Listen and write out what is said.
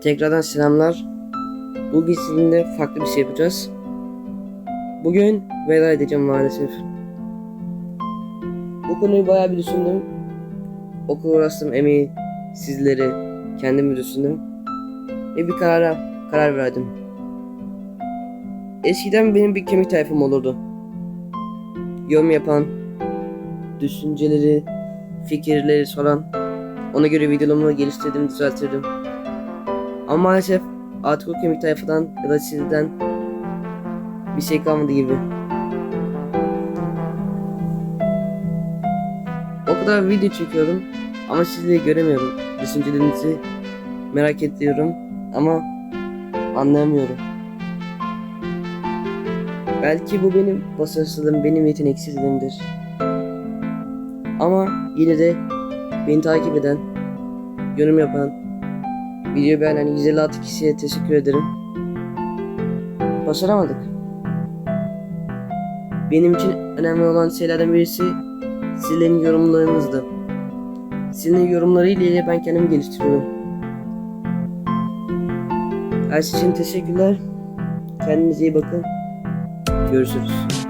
Tekrardan selamlar. Bugün sizinle farklı bir şey yapacağız. Bugün veda edeceğim maalesef. Bu konuyu bayağı bir düşündüm. Okul uğraştım emeği, sizleri, kendimi düşündüm. Ve bir karara karar verdim. Eskiden benim bir kemik tayfım olurdu. Yorum yapan, düşünceleri, fikirleri soran, ona göre videolarımı geliştirdim, düzeltirdim. Ama maalesef artık o kemik tayfadan ya da sizden bir şey kalmadı gibi. O kadar video çekiyorum ama sizleri göremiyorum. Düşüncelerinizi merak ediyorum ama anlayamıyorum. Belki bu benim başarısızlığım, benim yeteneksizliğimdir. Ama yine de beni takip eden, yorum yapan, video beğenen 156 kişiye teşekkür ederim. Başaramadık. Benim için önemli olan şeylerden birisi sizlerin yorumlarınızdı. Sizin yorumlarıyla ben kendimi geliştiriyorum. Her şey için teşekkürler. Kendinize iyi bakın. Görüşürüz.